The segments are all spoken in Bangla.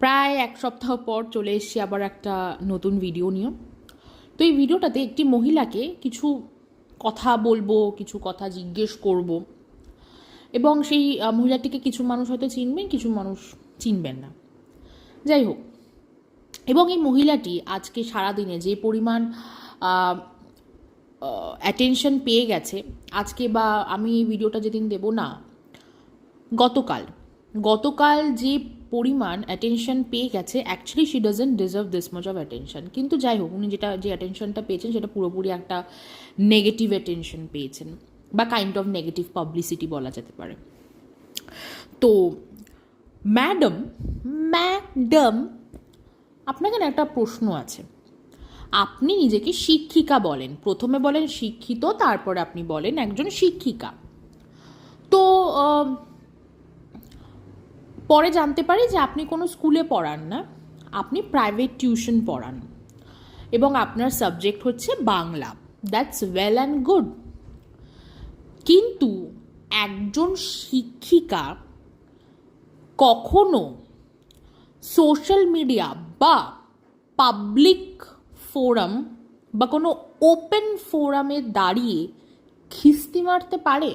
প্রায় এক সপ্তাহ পর চলে এসেছি আবার একটা নতুন ভিডিও নিয়ে। তো এই ভিডিওটাতে একটি মহিলাকে কিছু কথা বলব, কিছু কথা জিজ্ঞেস করব। এবং সেই মহিলাটিকে কিছু মানুষ হয়তো চিনবেন, কিছু মানুষ চিনবেন না। যাই হোক, এবং এই মহিলাটি আজকে সারাদিনে যে পরিমাণ অ্যাটেনশন পেয়ে গেছে, আজকে বা আমি এই ভিডিওটা যেদিন দেব না, গতকাল গতকাল যে পরিমাণ অ্যাটেনশন পেয়ে গেছে actually she doesn't deserve this much of attention কিন্তু যাই হোক, উনি যেটা, যে অ্যাটেনশনটা পেয়েছেন সেটা পুরোপুরি একটা নেগেটিভ অ্যাটেনশন পেয়েছেন, বা কাইন্ড অফ নেগেটিভ পাবলিসিটি বলা যেতে পারে। তো ম্যাডাম ম্যাডাম আপনাকে না একটা প্রশ্ন আছে? আপনি নিজেকে শিক্ষিকা বলেন, প্রথমে বলেন শিক্ষিত, তারপরে আপনি বলেন একজন শিক্ষিকা। তো পরে জানতে পারি যে আপনি কোনো স্কুলে পড়ান না, আপনি প্রাইভেট টিউশন পড়ান এবং আপনার সাবজেক্ট হচ্ছে Bangla. That's well and good কিন্তু একজন শিক্ষিকা কখনো সোশ্যাল মিডিয়া বা পাবলিক ফোরাম বা কোনো ওপেন ফোরামে দাঁড়িয়ে খিস্তি মারতে পারে?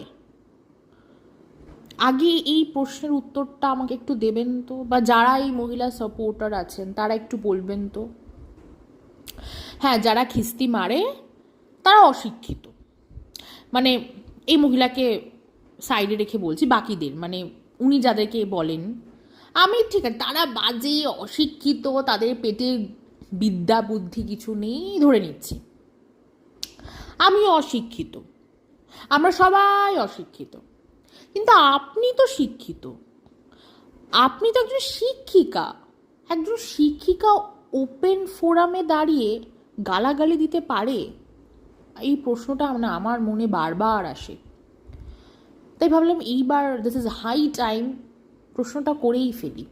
আগে এই প্রশ্নের উত্তরটা আমাকে একটু দেবেন তো? বা যারা এই মহিলা সাপোর্টার আছেন, তারা একটু বলবেন তো? হ্যাঁ যারা খিস্তি মারে, তারা অশিক্ষিত। মানে এই মহিলাকে সাইডে রেখে বলছি, বাকিদের মানে উনি যাদেরকে বলেন। আমি ঠিক আছে, তারা বাজে, অশিক্ষিত, তাদের পেটে বিদ্যা, বুদ্ধি কিছু নেই, ধরে নিচ্ছি। আমি অশিক্ষিত। আমরা সবাই অশিক্ষিত। কিন্তু আপনি তো শিক্ষিত। আপনি তো একজন শিক্ষিকা। একজন শিক্ষিকা ওপেন ফোরামে দাঁড়িয়ে গালাগালি দিতে পারে? এই প্রশ্নটা না আমার মনে বারবার আসে। তাই ভাবলাম এইবার দিস ইজ হাই টাইম প্রশ্নটা করেই ফেলি।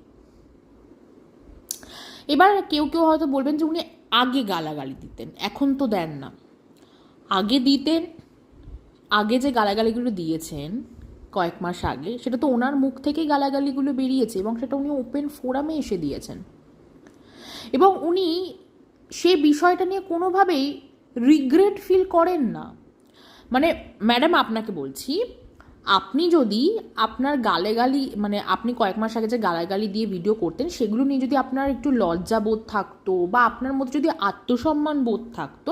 এবার কেউ কেউ হয়তো বলবেন যে উনি আগে গালাগালি দিতেন, এখন তো দেন না। আগে দিতেন, আগে যে গালাগালিগুলো দিয়েছেন কয়েক মাস আগে, সেটা তো ওনার মুখ থেকেই গালাগালিগুলো বেরিয়েছে এবং সেটা উনি ওপেন ফোরামে এসে দিয়েছেন। এবং উনি সে বিষয়টা নিয়ে কোনোভাবেই রিগ্রেট ফিল করেন না। মানে ম্যাডাম আপনাকে বলছি, আপনি যদি আপনার গালে গালি মানে আপনি কয়েক মাস আগে যে গালাগালি দিয়ে ভিডিও করতেন, সেগুলো নিয়ে যদি আপনার একটু লজ্জা বোধ থাকতো বা আপনার মধ্যে যদি আত্মসম্মান বোধ থাকতো,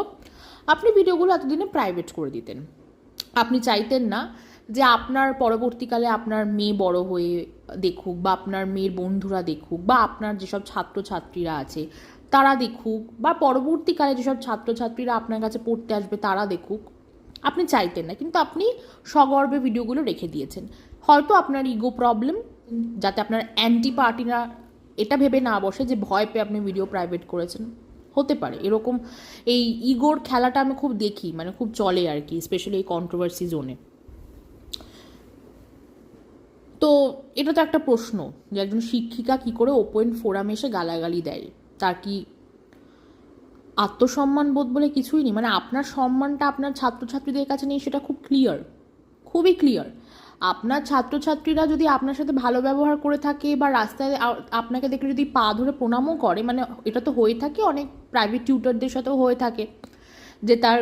আপনি ভিডিওগুলো এতদিনে প্রাইভেট করে দিতেন। আপনি চাইতেন না যে আপনার পরবর্তীকালে আপনার মেয়ে বড় হয়ে দেখুক বা আপনার মেয়ের বন্ধুরা দেখুক বা আপনার যেসব ছাত্রছাত্রীরা আছে, তারা দেখুক বা পরবর্তীকালে যেসব ছাত্রছাত্রীরা আপনার কাছে পড়তে আসবে, তারা দেখুক, আপনি চাইতেন না। কিন্তু আপনি সগর্বে ভিডিওগুলো রেখে দিয়েছেন। হয়তো আপনার ইগো প্রবলেম যাতে আপনার অ্যান্টি পার্টিরা এটা ভেবে না বসে যে ভয় পেয়ে আপনি ভিডিও প্রাইভেট করেছেন। হতে পারে, এরকম এই ইগোর খেলাটা আমি খুব দেখি মানে খুব চলে আর কি স্পেশালি এই কন্ট্রোভার্সি জোনে তো এটা তো একটা প্রশ্ন যে একজন শিক্ষিকা কি করে ওপেন ফোরামে এসে গালাগালি দেয়? তার কি আত্মসম্মান বোধ বলে কিছুই নেই? মানে আপনার সম্মানটা আপনার ছাত্রছাত্রীদের কাছে নেই সেটা খুব ক্লিয়ার খুবই ক্লিয়ার আপনার ছাত্রছাত্রীরা যদি আপনার সাথে ভালো ব্যবহার করে থাকে বা রাস্তায় আপনাকে দেখলে যদি পা ধরে প্রণামও করে মানে এটা তো হয়ে থাকে, অনেক প্রাইভেট টিউটারদের সাথেও হয়ে থাকে, যে তার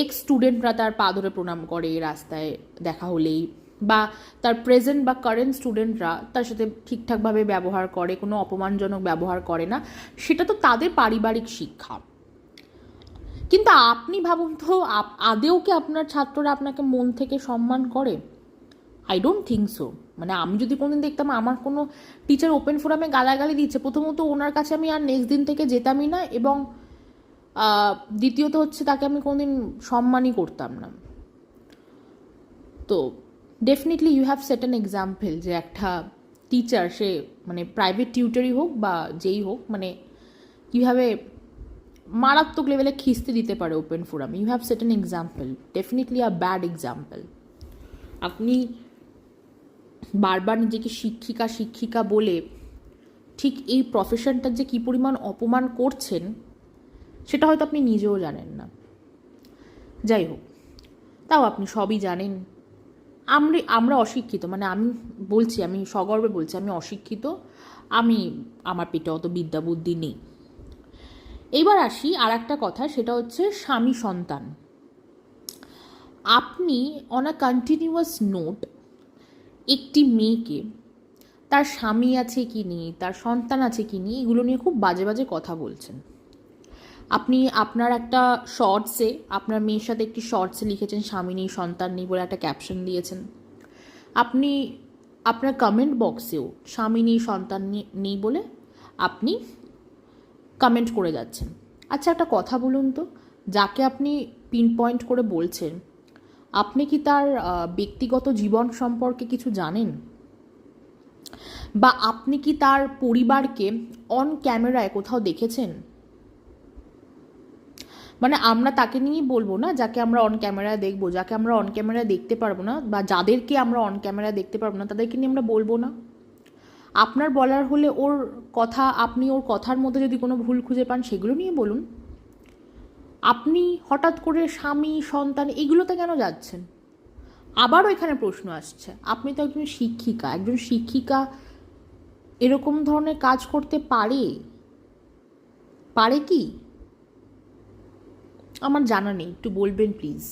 এক্স স্টুডেন্টরা তার পা ধরে প্রণাম করে রাস্তায় দেখা হলেই। বা তার প্রেজেন্ট বা কারেন্ট স্টুডেন্টরা তার সাথে ঠিকঠাকভাবে ব্যবহার করে, কোনো অপমানজনক ব্যবহার করে না, সেটা তো তাদের পারিবারিক শিক্ষা। কিন্তু আপনি ভাবুন তো আদেও কি আপনার ছাত্ররা আপনাকে মন থেকে সম্মান করে? আই ডোন্ট থিঙ্ক সো মানে আমি যদি কোনোদিন দেখতাম আমার কোনো টিচার ওপেন ফোরামে গালাগালি দিচ্ছে, প্রথমত ওনার কাছে আমি আর নেক্সট দিন থেকে যেতামই না এবং দ্বিতীয়ত হচ্ছে তাকে আমি কোনোদিন সম্মানই করতাম না। তো definitely you have set an example যে একটা টিচার সে মানে প্রাইভেট টিউটারই হোক বা যেই হোক মানে কীভাবে মারাত্মক লেভেলে খিস্তি দিতে পারে open forum you have set an example definitely a bad example আপনি বারবার নিজেকে শিক্ষিকা শিক্ষিকা বলে ঠিক এই প্রফেশনটার যে কী পরিমাণ অপমান করছেন, সেটা হয়তো আপনি নিজেও জানেন না। যাই হোক, তাও আপনি সবই জানেন। আমরা আমরা অশিক্ষিত মানে আমি বলছি, আমি সগর্বে বলছি, আমি অশিক্ষিত, আমি, আমার পেটে অত বিদ্যা বুদ্ধি নেই। এবার আসি আর একটা কথা, সেটা হচ্ছে স্বামী সন্তান। আপনি অন আ কন্টিনিউয়াস নোট একটি মেয়েকে, তার স্বামী আছে কি নেই, তার সন্তান আছে কি নেই, এগুলো নিয়ে খুব বাজে বাজে কথা বলছেন। আপনি আপনার একটা শর্টসে আপনার মেয়ের সাথে একটি শর্টসে লিখেছেন, স্বামী নেই, সন্তান নেই বলে একটা ক্যাপশন দিয়েছেন। আপনি আপনার কমেন্ট বক্সেও স্বামী নেই, সন্তান নেই বলে আপনি কমেন্ট করে যাচ্ছেন। আচ্ছা একটা কথা বলুন তো, যাকে আপনি পিন পয়েন্ট করে বলছেন, আপনি কি তার ব্যক্তিগত জীবন সম্পর্কে কিছু জানেন? বা আপনি কি তার পরিবারকে অন ক্যামেরায় কোথাও দেখেছেন? মানে আমরা তাকে নিয়েই বলব না, যাকে আমরা অন ক্যামেরায় দেখব, যাকে আমরা অন ক্যামেরায় দেখতে পারব না, বা যাদেরকে আমরা অন ক্যামেরায় দেখতে পারব না, তাদেরকে নিয়ে আমরা বলব না। আপনার বলার হলে ওর কথা, আপনি ওর কথার মধ্যে যদি কোনো ভুল খুঁজে পান, সেগুলো নিয়ে বলুন। আপনি হঠাৎ করে স্বামী, সন্তান, এগুলোতে কেন যাচ্ছেন? আবারও এখানে প্রশ্ন আসছে। আপনি তো একজন শিক্ষিকা একজন শিক্ষিকা এরকম ধরনের কাজ করতে পারে? পারে কি? আমার জানা নেই, একটু বলবেন প্লিজ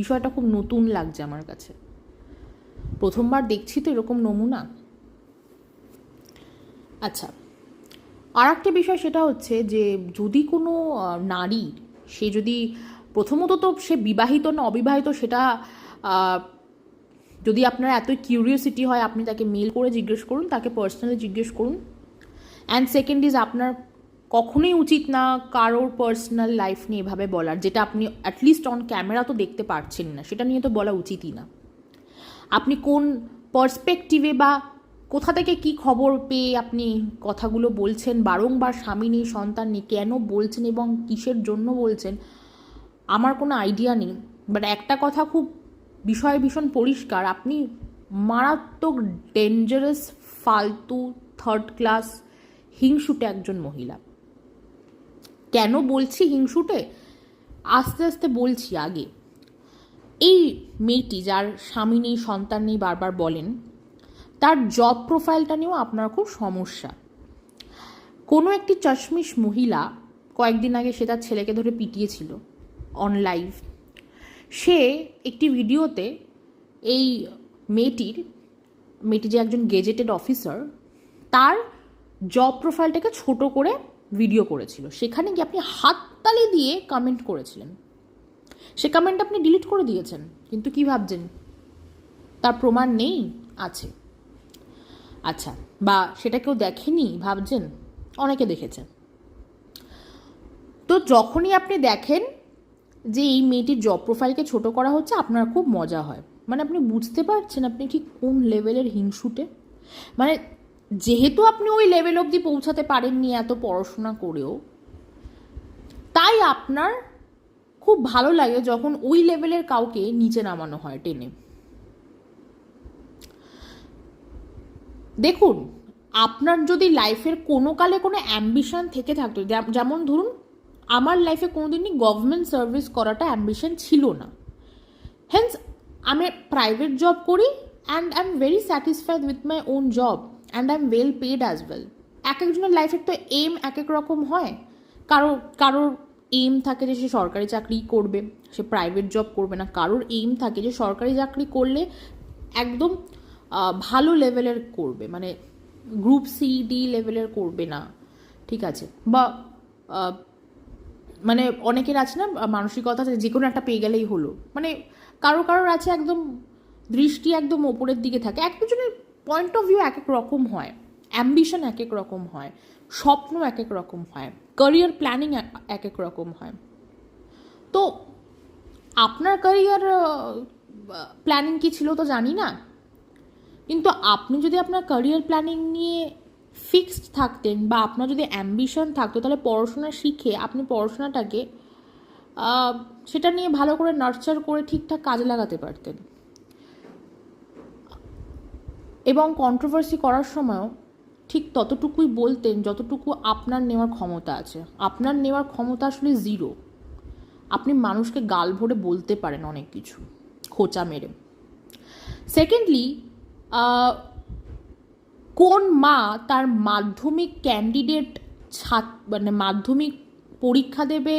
বিষয়টা খুব নতুন লাগছে আমার কাছে। প্রথমবার দেখছি তো এরকম নমুনা। আচ্ছা আর একটা বিষয় সেটা হচ্ছে যে যদি কোনো নারী, সে যদি প্রথমত তো সে বিবাহিত না অবিবাহিত সেটা যদি আপনার এত কিউরিওসিটি হয়, আপনি তাকে মেল করে জিজ্ঞেস করুন, তাকে পার্সোনালি জিজ্ঞেস করুন। অ্যান্ড সেকেন্ড ইজ আপনার কখনোই উচিত না কারোর পার্সোনাল লাইফ নিয়ে এভাবে বলার, যেটা আপনি অ্যাটলিস্ট অন ক্যামেরা তো দেখতে পারছেন না। সেটা নিয়ে তো বলা উচিতই না। আপনি কোন পার্সপেক্টিভে বা কোথা থেকে কি খবর পেয়ে আপনি কথাগুলো বলছেন, বারংবার স্বামী নেই, সন্তান নেই, কেন বলছেন এবং কিসের জন্য বলছেন, আমার কোনো আইডিয়া নেই। বাট একটা কথা খুব বিষয় ভীষণ পরিষ্কার, আপনি মারাত্মক ডেঞ্জারাস ফালতু থার্ড ক্লাস হিংসুটে একজন মহিলা। কেন বলছি হিংসুটে? আস্তে আস্তে বলছি আগে। এই মেয়েটি যার স্বামী নেই, সন্তান নেই বারবার বলেন, তার জব প্রোফাইলটা নিয়েও আপনার খুব সমস্যা। কোনো একটি চশমিশ মহিলা কয়েকদিন আগে সে তার ছেলেকে ধরে পিটিয়েছিল অন লাইভ সে একটি ভিডিওতে এই মেয়েটির, মেয়েটি যে একজন গেজেটেড অফিসার তার জব প্রোফাইলটাকে ছোট করে ভিডিও করেছিল। সেখানে গিয়ে আপনি হাততালি দিয়ে কমেন্ট করেছিলেন। সে কমেন্ট আপনি ডিলিট করে দিয়েছেন, কিন্তু কি ভাবছেন? তার প্রমাণ নেই, আছে। আচ্ছা বা সেটা কেউ দেখেনি, ভাবছেন? অনেকে দেখেছেন তো যখনই আপনি দেখেন যে এই মেয়েটির জব প্রোফাইলকে ছোট করা হচ্ছে, আপনার খুব মজা হয়। মানে আপনি বুঝতে পারছেন আপনি ঠিক কোন লেভেলের হিংসুটে। মানে যেহেতু আপনি ওই লেভেল অবধি পৌঁছাতে পারেননি এত পড়াশোনা করেও, তাই আপনার খুব ভালো লাগে যখন ওই লেভেলের কাউকে নিচে নামানো হয় টেনে। দেখুন, আপনার যদি লাইফের কোনো কালে কোনো অ্যাম্বিশন থেকে থাকতো যেমন ধরুন, আমার লাইফে কোনোদিনই গভর্নমেন্ট সার্ভিস করাটা অ্যাম্বিশন ছিল না। হেন্স আমি প্রাইভেট জব করি and I am very satisfied with my own job and I am well paid as well এক একজনের লাইফের তো এম এক এক রকম হয়। কারও, কারোর এম থাকে যে সে সরকারি চাকরি করবে, সে প্রাইভেট জব করবে না। কারোর এম থাকে যে সরকারি চাকরি করলে একদম ভালো লেভেলের করবে। মানে গ্রুপ সি ডি লেভেলের করবে না। ঠিক আছে? বা মানে অনেকের আছে না, মানসিকতা যে যে কোনো একটা পেয়ে গেলেই হলো। মানে কারও, কারোর আছে একদম দৃষ্টি একদম ওপরের দিকে থাকে। এক একজনের পয়েন্ট অফ ভিউ এক এক রকম হয় অ্যাম্বিশন এক এক রকম হয়, স্বপ্ন এক এক রকম হয় ক্যারিয়ার প্ল্যানিং এক এক রকম হয়। তো আপনার ক্যারিয়ার প্ল্যানিং কি ছিল তো জানি না, কিন্তু আপনি যদি আপনার ক্যারিয়ার প্ল্যানিং নিয়ে ফিক্সড থাকতেন বা আপনার যদি অ্যাম্বিশন থাকতো, তাহলে পড়াশোনা শিখে আপনি পড়াশোনাটাকে সেটা নিয়ে ভালো করে নার্চার করে ঠিকঠাক কাজে লাগাতে পারতেন। এবং কন্ট্রোভার্সি করার সময়ও ঠিক ততটুকুই বলতেন যতটুকু আপনার নেওয়ার ক্ষমতা আছে। আপনার নেওয়ার ক্ষমতা আসলে জিরো আপনি মানুষকে গাল ভরে বলতে পারেন অনেক কিছু, খোঁচা মেরে। সেকেন্ডলি কোন মা তার মাধ্যমিক ক্যান্ডিডেট ছাত মানে মাধ্যমিক পরীক্ষা দেবে,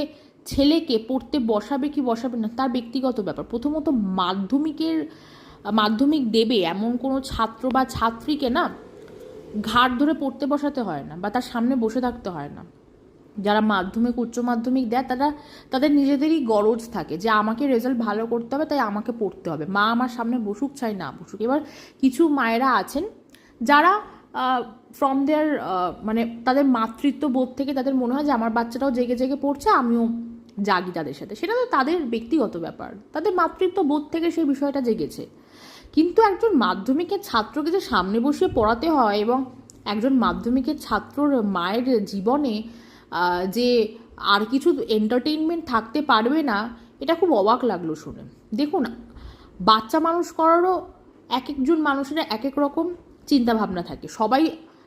ছেলেকে পড়তে বসাবে কি বসাবে না, তার ব্যক্তিগত ব্যাপার। প্রথমত মাধ্যমিকের মাধ্যমিক দেবে এমন কোনো ছাত্র বা ছাত্রীকে না ঘাট ধরে পড়তে বসাতে হয় না বা তার সামনে বসে থাকতে হয় না। যারা মাধ্যমিক, উচ্চ মাধ্যমিক দেয়, তারা তাদের নিজেদেরই গরজ থাকে যে আমাকে রেজাল্ট ভালো করতে হবে, তাই আমাকে পড়তে হবে। মা আমার সামনে বসুক, চাই না বসুক। এবার কিছু মায়েরা আছেন যারা ফ্রম দেয়ার মানে তাদের মাতৃত্ব বোধ থেকে তাদের মনে হয় যে আমার বাচ্চাটাও জেগে জেগে পড়ছে, আমিও জাগি তাদের সাথে। সেটা তো তাদের ব্যক্তিগত ব্যাপার। তাদের মাতৃত্ব বোধ থেকে সেই বিষয়টা জেগেছে। কিন্তু একজন মাধ্যমিকের ছাত্রকে যে সামনে বসিয়ে পড়াতে হয় এবং একজন মাধ্যমিকের ছাত্রর মায়ের জীবনে যে আর কিছু এন্টারটেইনমেন্ট থাকতে পারবে না, এটা খুব অবাক লাগল শুনে। দেখুন, বাচ্চা মানুষ করারও এক একজন মানুষের এক এক রকম চিন্তাভাবনা থাকে। সবাই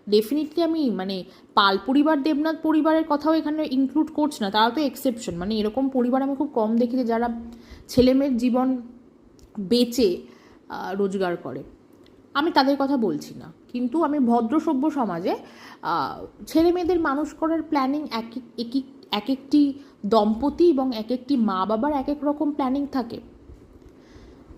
ডেফিনেটলি আমি মানে পাল পরিবার দেবনাথ পরিবারের কথাও এখানে ইনক্লুড করছি না তারা তো এক্সেপশন মানে এরকম পরিবার আমি খুব কম দেখি যে যারা ছেলেমেয়ের জীবন বেচে রোজগার করে। আমি তাদের কথা বলছি না। কিন্তু আমি ভদ্র সভ্য সমাজে ছেলে মেয়েদের মানুষ করার প্ল্যানিং এক- এক একটি দম্পতি এবং এক একটি মা বাবার এক এক রকম প্ল্যানিং থাকে।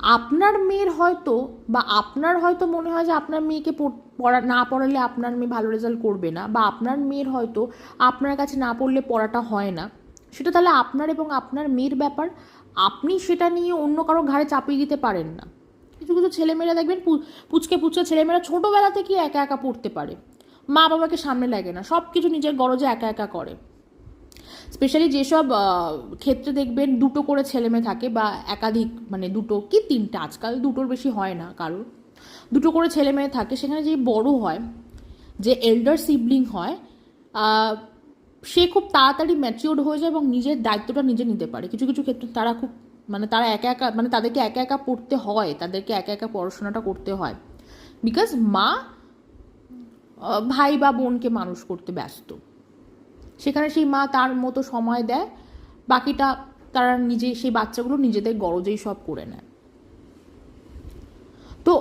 আপনার মেয়ের হয়তো বা আপনার হয়তো মনে হয় যে আপনার মেয়েকে পড়- না পড়ালে আপনার মেয়ে ভালো রেজাল্ট করবে না বা আপনার মেয়ের হয়তো আপনার কাছে না পড়লে পড়াটা হয় না। সেটা তাহলে আপনার এবং আপনার মেয়ের ব্যাপার। আপনি সেটা নিয়ে অন্য কারও ঘাড়ে চাপিয়ে দিতে পারেন না। কিছু কিছু ছেলেমেয়েরা দেখবেন পুচকে পুচকে ছেলেমেয়েরা ছোটোবেলা থেকেই একা একা পড়তে পারে। মা বাবাকে সামনে লাগে না। সব কিছু নিজের গরজে একা একা করে। স্পেশালি যেসব ক্ষেত্রে দেখবেন দুটো করে ছেলে মেয়ে থাকে বা একাধিক মানে দুটো কি তিনটা, আজকাল দুটোর বেশি হয় না কারোর। দুটো করে ছেলে মেয়ে থাকে, সেখানে যে বড় হয়, যে এল্ডার সিবলিং হয় সে খুব তাড়াতাড়ি ম্যাচিওর্ড হয়ে যায় এবং নিজের দায়িত্বটা নিজে নিতে পারে। কিছু কিছু ক্ষেত্রে তারা খুব মানে তারা একা একা মানে তাদেরকে একা একা পড়তে হয়, তাদেরকে একা একা পড়াশোনাটা করতে হয়। বিকজ মা ভাই বা বোনকে মানুষ করতে ব্যস্ত। সেখানে সেই মা তার মতো সময় দেয়। বাকিটা তারা নিজে, সেই বাচ্চাগুলো নিজেদের গরজেই সব করে নেয়। তো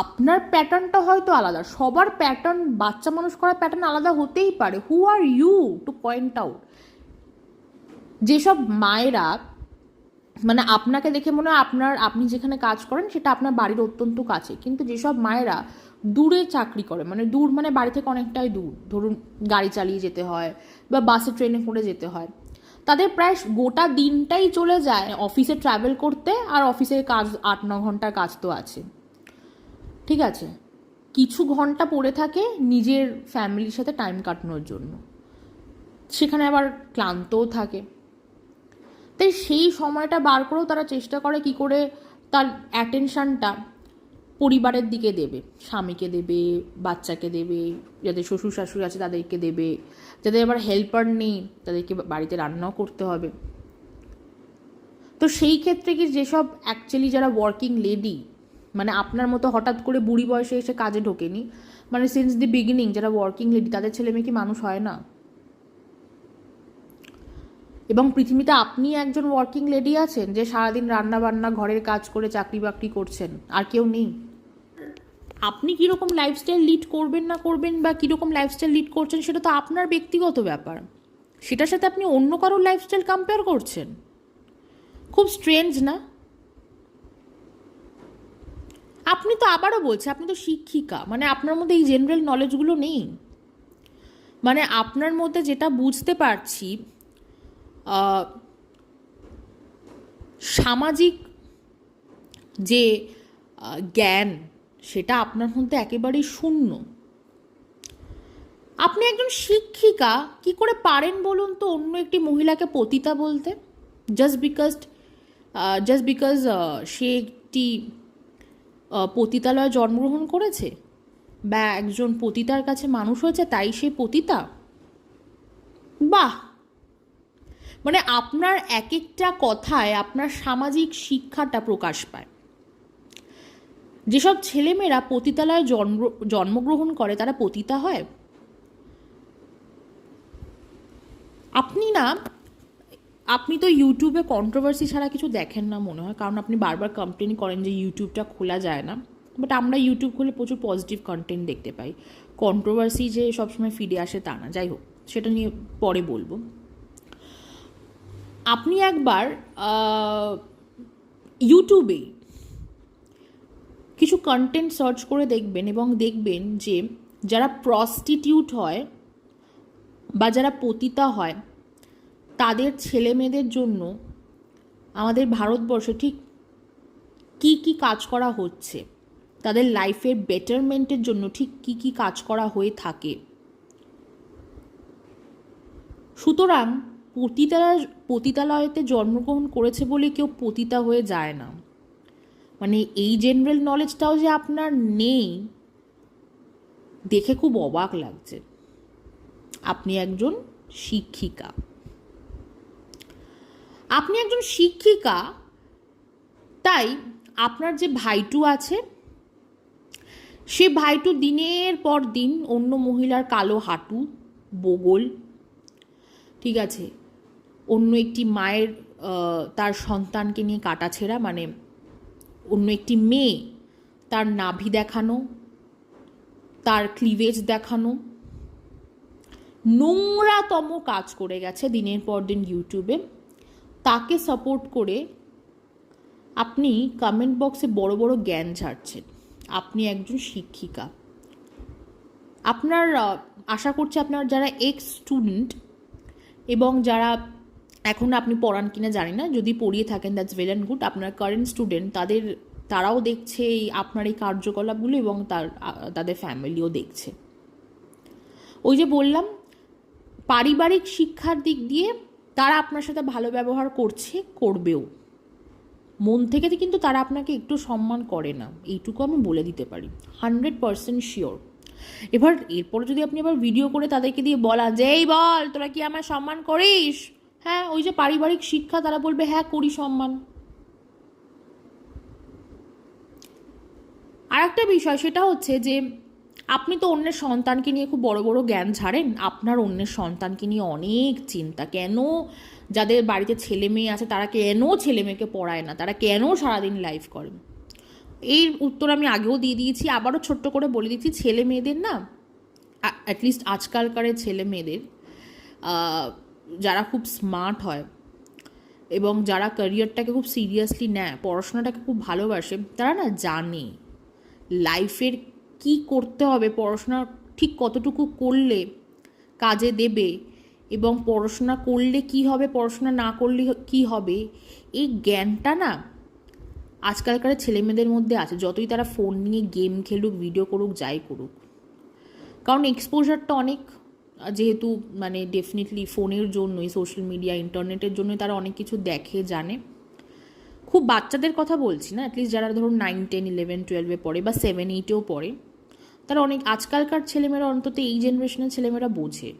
আপনার প্যাটার্নটা হয়তো আলাদা। সবার প্যাটার্ন, বাচ্চা মানুষ করার প্যাটার্ন আলাদা হতেই পারে। Who are you to point out যেসব মায়েরা মানে আপনাকে দেখে মনে হয় আপনার, আপনি যেখানে কাজ করেন সেটা আপনার বাড়ির অত্যন্ত কাছে। কিন্তু যেসব মায়েরা দূরে চাকরি করে মানে দূর মানে বাড়ি থেকে অনেকটাই দূর। ধরুন গাড়ি চালিয়ে যেতে হয় বা বাসে ট্রেনে করে যেতে হয়। তাদের প্রায় গোটা দিনটাই চলে যায় অফিসে ট্রাভেল করতে আর অফিসের কাজ, আট, ন ঘণ্টার কাজ তো আছে। ঠিক আছে? কিছু ঘণ্টা পড়ে থাকে নিজের ফ্যামিলির সাথে টাইম কাটানোর জন্য। সেখানে আবার ক্লান্তও থাকে। তাই সেই সময়টা বার করেও তারা চেষ্টা করে কি করে তার অ্যাটেনশনটা পরিবারের দিকে দেবে, স্বামীকে দেবে, বাচ্চাকে দেবে যাদের শ্বশুর শাশুড়ি আছে তাদেরকে দেবে, যাদের আবার হেল্পার নেই, তাদেরকে বাড়িতে রান্নাও করতে হবে। তো সেই ক্ষেত্রে কি যেসব অ্যাকচুয়ালি যারা ওয়ার্কিং লেডি মানে আপনার মতো হঠাৎ করে বুড়ি বয়সে এসে কাজে ঢোকেনি মানে সিন্স দি বিগিনিং যারা ওয়ার্কিং লেডি তাদের ছেলে মেয়ে কি মানুষ হয় না? এবং পৃথিবীতে আপনি একজন ওয়ার্কিং লেডি আছেন যে সারাদিন রান্না বান্না ঘরের কাজ করে চাকরি বাকরি করছেন, আর কেউ নেই। আপনি কীরকম লাইফস্টাইল লিড করবেন না করবেন বা কীরকম লাইফস্টাইল লিড করছেন সেটা তো আপনার ব্যক্তিগত ব্যাপার। সেটার সাথে আপনি অন্য কারোর লাইফস্টাইল কম্পেয়ার করছেন। খুব স্ট্রেঞ্জ না? আপনি তো আবারও বলছি, আপনি তো শিক্ষিকা মানে আপনার মধ্যে এই জেনারেল নলেজগুলো নেই। মানে আপনার মধ্যে যেটা বুঝতে পারছি সামাজিক যে জ্ঞান, সেটা আপনার মধ্যে একেবারেই শূন্য। আপনি একজন শিক্ষিকা, কি করে পারেন বলুন তো অন্য একটি মহিলাকে পতিতা বলতে? জাস্ট বিকজ জাস্ট বিকজ সে একটি পতিতালয়ে জন্মগ্রহণ করেছে বা একজন পতিতার কাছে মানুষ হয়েছে, তাই সে পতিতা? বাহ! মানে আপনার এক একটা কথায় আপনার সামাজিক শিক্ষাটা প্রকাশ পায়। যেসব ছেলেমেয়েরা পতিতালয়ে জন্ম, জন্মগ্রহণ করে, তারা পতিতা হয়। আপনি না, আপনি তো ইউটিউবে কন্ট্রোভার্সি ছাড়া কিছু দেখেন না মনে হয়, কারণ আপনি বারবার কমপ্লেন করেন যে ইউটিউবটা খোলা যায় না। বাট আমরা ইউটিউব খুলে প্রচুর পজিটিভ কন্টেন্ট দেখতে পাই। কন্ট্রোভার্সি যে সবসময় ফিরে আসে তা না। যাই হোক, সেটা নিয়ে পরে বলব। আপনি একবার ইউটিউবে কিছু কন্টেন্ট সার্চ করে দেখবেন এবং দেখবেন যে যারা প্রস্টিটিউট হয় বা যারা পতিতা হয়, তাদের ছেলে মেয়েদের জন্য আমাদের ভারতবর্ষে ঠিক কি কি কাজ করা হচ্ছে? তাদের লাইফের বেটারমেন্টের জন্য ঠিক কি কি কাজ করা হয়ে থাকে? সুতরাং পতিতারা পতিতালয়তে জন্মগ্রহণ করেছে বলে কেউ পতিতা হয়ে যায় না। মানে এই জেনারেল নলেজটাও যে আপনার নেই, দেখে খুব অবাক লাগছে। আপনি একজন শিক্ষিকা। আপনি একজন শিক্ষিকা, তাই আপনার যে ভাইটু আছে, সে ভাইটু দিনের পর দিন অন্য মহিলার কালো হাঁটু, বগল, ঠিক আছে? অন্য একটি মায়ের তার সন্তানকে নিয়ে কাটাছেড়া মানে অন্য একটি মেয়ে তার নাভি দেখানো, তার ক্লিভেজ দেখানো। নোংরাতম কাজ করে গেছে দিনের পর দিন ইউটিউবে তাকে সাপোর্ট করে আপনি কমেন্ট বক্সে বড় বড় জ্ঞান ছাড়ছেন আপনি একজন শিক্ষিকা। আপনার আশা করছি আপনার যারা এক্স স্টুডেন্ট এবং যারা এখন আপনি পড়ান কিনা জানি না। যদি পড়িয়ে থাকেন দ্যাটস ওয়েল অ্যান্ড গুড আপনার কারেন্ট স্টুডেন্ট তাদের, তারাও দেখছে এই আপনার এই কার্যকলাপগুলো এবং তার তাদের ফ্যামিলিও দেখছে। ওই যে বললাম, পারিবারিক শিক্ষার দিক দিয়ে তারা আপনার সাথে ভালো ব্যবহার করছে, করবেও। মন থেকে কিন্তু তারা আপনাকে একটু সম্মান করে না, এইটুকু আমি বলে দিতে পারি। হান্ড্রেড পারসেন্ট শিওর এবার, এরপরে যদি আপনি আবার ভিডিও করে তাদেরকে দিয়ে বলা যে, এই বল, তোরা কি আমার সম্মান করিস? হ্যাঁ ওই যে পারিবারিক শিক্ষা, তারা বলবে হ্যাঁ করি সম্মান। আর একটা বিষয়, সেটা হচ্ছে যে, আপনি তো অন্যের সন্তানকে নিয়ে খুব বড় বড় জ্ঞান ছাড়েন আপনার অন্যের সন্তানকে নিয়ে অনেক চিন্তা। কেন যাদের বাড়িতে ছেলে মেয়ে আছে, তারা কেন ছেলে মেয়েকে পড়ায় না? তারা কেন সারাদিন লাইভ করেন এর উত্তর আমি আগেও দিয়ে দিয়েছি, আবারও ছোট্ট করে বলে দিচ্ছি, ছেলে মেয়েদের না অ্যাটলিস্ট আজকালকারের ছেলে মেয়েদের যারা খুব স্মার্ট হয় এবং যারা ক্যারিয়ারটাকে খুব সিরিয়াসলি নেয়, পড়াশোনাটাকে খুব ভালোবাসে, তারা না জানে লাইফের কি করতে হবে, পড়াশোনা ঠিক কতটুকু করলে কাজে দেবে এবং পড়াশোনা করলে কি হবে, পড়াশোনা না করলে কি হবে, এই জ্ঞানটা না আজকালকার ছেলেমেয়েদের মধ্যে আছে, যতই তারা ফোন নিয়ে গেম খেলুক ভিডিও করুক, যাই করুক। কারণ এক্সপোজারটা অনেক যেহেতু মানে ডেফিনেটলি ফোনের জন্যই সোশ্যাল মিডিয়া ইন্টারনেটের জন্যই তারা অনেক কিছু দেখে, জানে। খুব বাচ্চাদের কথা বলছি না অ্যাটলিস্ট যারা ধরুন নাইন টেন ইলেভেন টুয়েলভে পড়ে বা সেভেন এইটেও পড়ে, তারা অনেক আজকালকার ছেলেমেয়েরা অন্তত এই জেনারেশনের ছেলেমেয়েরা বোঝে।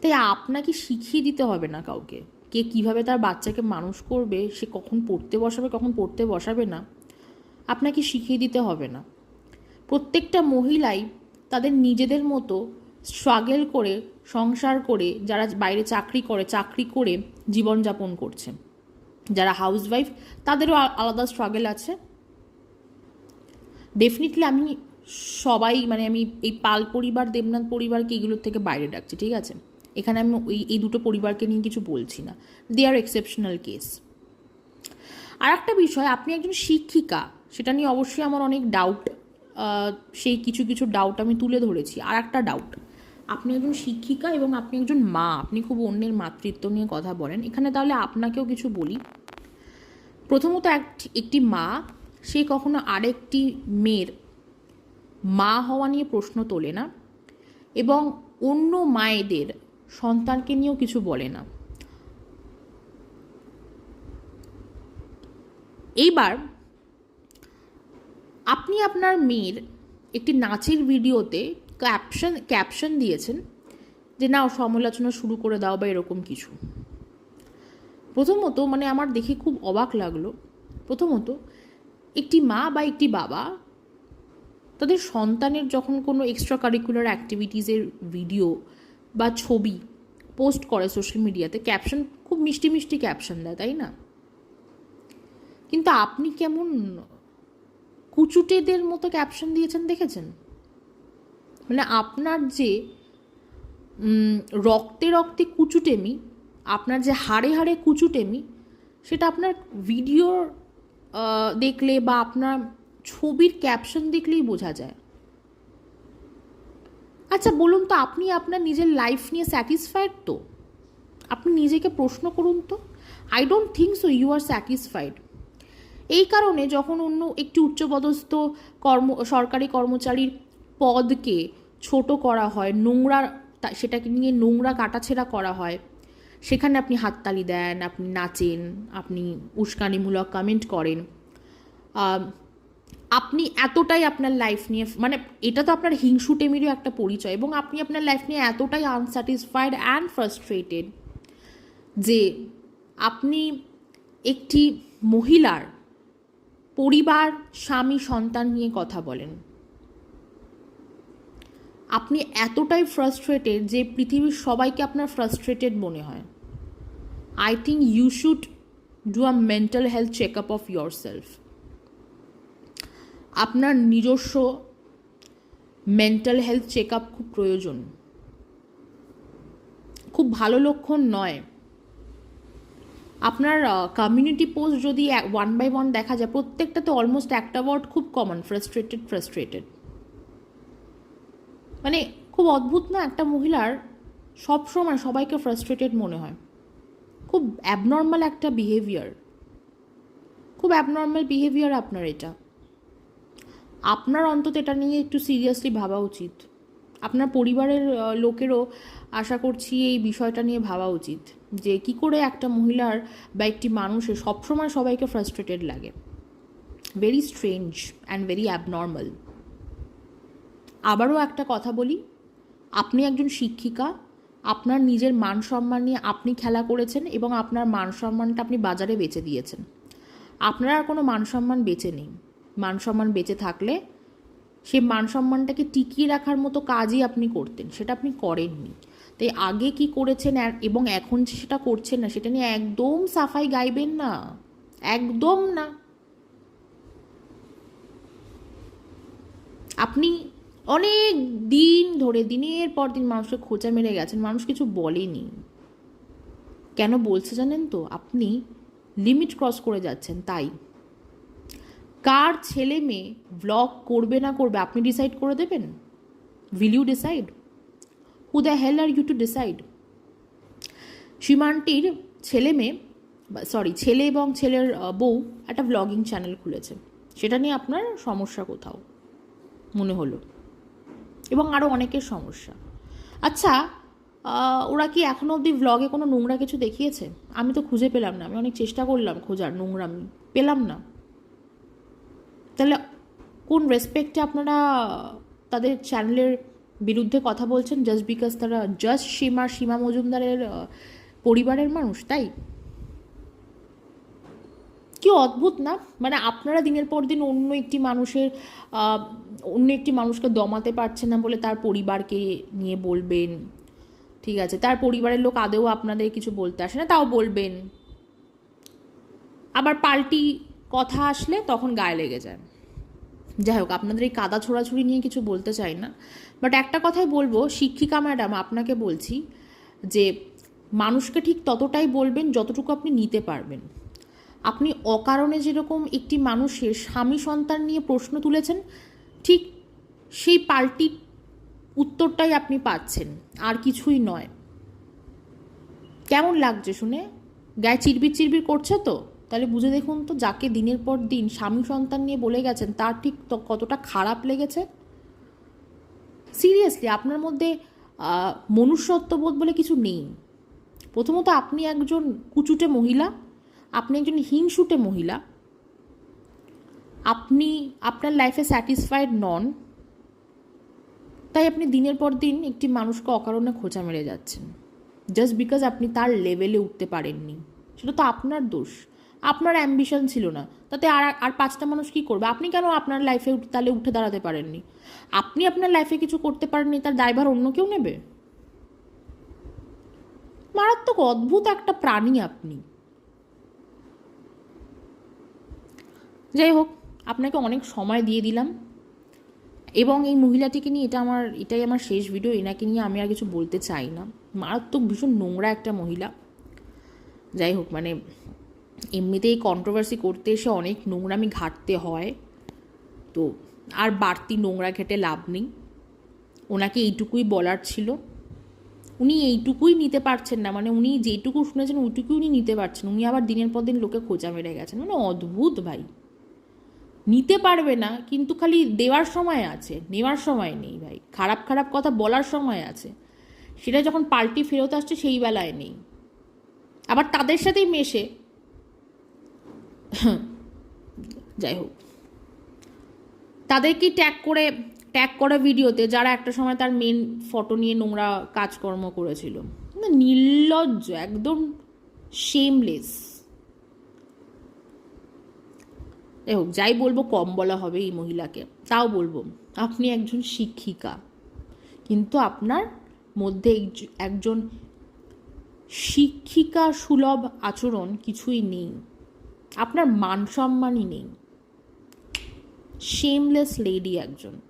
তাই আপনাকে শিখিয়ে দিতে হবে না কাউকে, কে কীভাবে তার বাচ্চাকে মানুষ করবে, সে কখন পড়তে বসাবে, কখন পড়তে বসাবে না, আপনাকে শিখিয়ে দিতে হবে না। প্রত্যেকটা মহিলাই তাদের নিজেদের মতো স্ট্রাগল করে, সংসার করে, যারা বাইরে চাকরি করে চাকরি করে জীবনযাপন করছে। যারা হাউসওয়াইফ তাদেরও আলাদা স্ট্রাগেল আছে। ডেফিনেটলি আমি সবাই মানে আমি এই পাল পরিবার, দেবনাথ পরিবারকে এগুলোর থেকে বাইরে ডাকছি, ঠিক আছে? এখানে আমি ওই, এই দুটো পরিবারকে নিয়ে কিছু বলছি না। দে আর এক্সেপশনাল কেস আর একটা বিষয়, আপনি একজন শিক্ষিকা, সেটা নিয়ে অবশ্যই আমার অনেক ডাউট সেই কিছু কিছু ডাউট আমি তুলে ধরেছি। আর একটা ডাউট আপনি একজন শিক্ষিকা এবং আপনি একজন মা, আপনি খুব অন্যের মাতৃত্ব নিয়ে কথা বলেন। এখানে তাহলে আপনাকেও কিছু বলি। প্রথমত এক- একটি মা, সে কখনো আরেকটি মেয়ের মা হওয়া নিয়ে প্রশ্ন তোলে না এবং অন্য মায়েদের সন্তানকে নিয়েও কিছু বলে না। এইবার আপনি আপনার মেয়ের একটি নাচের ভিডিওতে ক্যাপশন ক্যাপশন দিয়েছেন যে, নাও, সমালোচনা শুরু করে দাও বা এরকম কিছু। প্রথমত মানে আমার দেখে খুব অবাক লাগল। প্রথমত, একটি মা বা একটি বাবা তাদের সন্তানের যখন কোনো এক্সট্রা কারিকুলার অ্যাক্টিভিটিসের ভিডিও বা ছবি পোস্ট করে সোশ্যাল মিডিয়াতে ক্যাপশন খুব মিষ্টি মিষ্টি ক্যাপশন দেয়, তাই না? কিন্তু আপনি কেমন কুচুটেদের মতো ক্যাপশন দিয়েছেন, দেখেছেন? মানে আপনার যে রক্তে রক্তে কুচুটেমি, আপনার যে হাড়ে হাড়ে কুচুটেমি, সেটা আপনার ভিডিও দেখলে বা আপনার ছবির ক্যাপশন দেখলেই বোঝা যায়। আচ্ছা বলুন তো, আপনি আপনার নিজের লাইফ নিয়ে স্যাটিসফাইড তো? আপনি নিজেকে প্রশ্ন করুন তো। I don't think so you are satisfied এই কারণে যখন অন্য একটি উচ্চপদস্থ কর্ম, সরকারি কর্মচারীর পদকে ছোট করা হয়, নোংরা সেটাকে নিয়ে নোংরা কাটাছেড়া করা হয়। সেখানে আপনি হাততালি দেন, আপনি নাচেন, আপনি উস্কানিমূলক কমেন্ট করেন। আপনি এতটাই আপনার লাইফ নিয়ে মানে এটা তো আপনার হিংসুটেমিরও একটা পরিচয় এবং আপনি আপনার লাইফ নিয়ে এতটাই আনস্যাটিসফাইড অ্যান্ড ফ্রাস্ট্রেটেড যে আপনি একটি মহিলার পরিবার, স্বামী, সন্তান নিয়ে কথা বলেন। আপনি এতটাই ফ্রাস্ট্রেটেড যে পৃথিবীর সবাইকে আপনার ফ্রাস্ট্রেটেড মনে হয়। I think you should do a mental health check up of yourself আপনার নিজস্ব মেন্টাল হেলথ চেক আপ খুব প্রয়োজন। খুব ভালো লক্ষণ নয়। আপনার কমিউনিটি পোস্ট যদি ওয়ান বাই ওয়ান দেখা যায়, প্রত্যেকটাতে অলমোস্ট একটা ওয়ার্ড খুব কমন ফ্রাস্ট্রেটেড ফ্রাস্ট্রেটেড মানে খুব অদ্ভুত না একটা মহিলার সব সময় সবাইকে ফ্রাস্ট্রেটেড মনে হয়। খুব অ্যাবনর্মাল একটা বিহেভিয়ার খুব অ্যাবনর্মাল বিহেভিয়ার আপনার এটা। আপনার অন্তত এটা নিয়ে একটু সিরিয়াসলি ভাবা উচিত। আপনার পরিবারের লোকেরও আশা করছি এই বিষয়টা নিয়ে ভাবা উচিত। যে কি করে একটা মহিলার বা একটি মানুষের সবসময় সবাইকে ফ্রাস্ট্রেটেড লাগে। Very strange and very abnormal আবারও একটা কথা বলি। আপনি একজন শিক্ষিকা, আপনার নিজের মান সম্মান নিয়ে আপনি খেলা করেছেন এবং আপনার মান সম্মানটা আপনি বাজারে বেচে দিয়েছেন। আপনার আর কোনো মান সম্মান বেঁচে নেই। মান সম্মান বেঁচে থাকলে সেই মান সম্মানটাকে টিকিয়ে রাখার মতো কাজই আপনি করতেন, সেটা আপনি করেননি। তাই আগে কি করেছেন এবং এখন সেটা করছেন না, সেটা নিয়ে একদম সাফাই গাইবেন না। একদম না। আপনি অনেক দিন ধরে, দিনের পর দিন মানুষকে খোঁচা মেরে গেছেন, মানুষ কিছু বলেনি। কেন বলছে জানেন তো? আপনি লিমিট ক্রস করে যাচ্ছেন, তাই। কার ছেলে মেয়ে ব্লগ করবে না করবে, আপনি ডিসাইড করে দেবেন? Will you decide who the hell are you to decide সীমান্তির ছেলে মেয়ে সরি ছেলে এবং ছেলের বউ একটা ব্লগিং চ্যানেল খুলেছে। সেটা নিয়ে আপনার সমস্যা কোথাও? মনে হলো। এবং আরও অনেকের সমস্যা। আচ্ছা ওরা কি এখনও অবধি ব্লগে কোনো নোংরা কিছু দেখিয়েছে? আমি তো খুঁজে পেলাম না, আমি অনেক চেষ্টা করলাম খোঁজার নোংরামি পেলাম না। তাহলে কোন রেসপেক্টে আপনারা তাদের চ্যানেলের বিরুদ্ধে কথা বলছেন? জাস্ট বিকজ তারা জাস্ট সীমা সীমা মজুমদারের পরিবারের মানুষ, তাই? কি অদ্ভুত না? মানে আপনারা দিনের পর দিন অন্য একটি মানুষের অন্য একটি মানুষকে দমাতে পারছে না বলে তার পরিবারকে নিয়ে বলবেন। ঠিক আছে, তার পরিবারের লোক আদেও আপনাদের কিছু বলতে আসে না, তাও বলবেন। আবার পাল্টি কথা আসলে তখন গায়ে লেগে যায়। যাই হোক, আপনাদের এই কাদা ছোড়াছুড়ি নিয়ে কিছু বলতে চাই না। বাট একটা কথাই বলব, শিক্ষিকা ম্যাডাম, আপনাকে বলছি যে মানুষকে ঠিক ততটাই বলবেন যতটুকু আপনি নিতে পারবেন। আপনি অকারণে যেরকম একটি মানুষের স্বামী সন্তান নিয়ে প্রশ্ন তুলেছেন ঠিক সেই পাল্টি উত্তরটাই আপনি পাচ্ছেন, আর কিছুই নয়। কেমন লাগছে শুনে? গায়ে চিরবির চিরবির করছে তো? তাহলে বুঝে দেখুন তো যাকে দিনের পর দিন স্বামী সন্তান নিয়ে বলে গেছেন, তার ঠিক তো কতটা খারাপ লেগেছে। সিরিয়াসলি আপনার মধ্যে মনুষ্যত্ববোধ বলে কিছু নেই। প্রথমত আপনি একজন কুচুটে মহিলা, আপনি একজন হিংসুটে মহিলা। আপনি আপনার লাইফে স্যাটিসফাইড নন, তাই আপনি দিনের পর দিন একটি মানুষকে অকারণে খোঁচা মেরে যাচ্ছেন। জাস্ট বিকজ আপনি তার লেভেলে উঠতে পারেননি। সেটা তো আপনার দোষ। আপনার অ্যাম্বিশন ছিল না। তাতে আর আর পাঁচটা মানুষ কি করবে? আপনি কেন আপনার লাইফে তাহলে উঠে দাঁড়াতে পারেননি? আপনি আপনার লাইফে কিছু করতে পারেননি, তার দায়ভার অন্য কেউ নেবে? মারাত্মক অদ্ভুত একটা প্রাণী আপনি। যাই হোক আপনাকে অনেক সময় দিয়ে দিলাম। এবং এই মহিলাটিকে নিয়ে এটা আমার, এটাই আমার শেষ ভিডিও এনাকে নিয়ে আমি আর কিছু বলতে চাই না। মারাত্মক ভীষণ নোংরা একটা মহিলা। যাই হোক মানে এমনিতেই কন্ট্রোভার্সি করতে এসে অনেক নোংরামি ঘাটতে হয়। তো আর বাড়তি নোংরা ঘেটে লাভ নেই। ওনাকে এইটুকুই বলার ছিল। উনি এইটুকুই নিতে পারছেন না মানে উনি যেটুকু শুনেছেন, ওইটুকুই উনি নিতে পারছেন উনি আবার দিনের পর দিন লোকে খোঁজা মেরে গেছেন। মানে অদ্ভুত ভাই। নিতে পারবে না, কিন্তু খালি দেওয়ার সময় আছে, নেওয়ার সময় নেই ভাই। খারাপ খারাপ কথা বলার সময় আছে। সেটা যখন পাল্টি ফেরত আসছে, সেই বেলায় নেই। আবার তাদের সাথেই মেশে। যাই হোক। তাদেরকেই ট্যাগ করে ট্যাগ করা ভিডিওতে যারা একটা সময় তার মেন ফটো নিয়ে নোংরা কাজকর্ম করেছিল। নির্লজ্জ, একদম শেমলেস যাই হোক, যাই বলব, কম বলা হবে এই মহিলাকে। তাও বলব, আপনি একজন শিক্ষিকা, কিন্তু আপনার মধ্যে একজ- একজন শিক্ষিকা সুলভ আচরণ কিছুই নেই। আপনার মান সম্মানই নেই। শেমলেস লেডি একজন।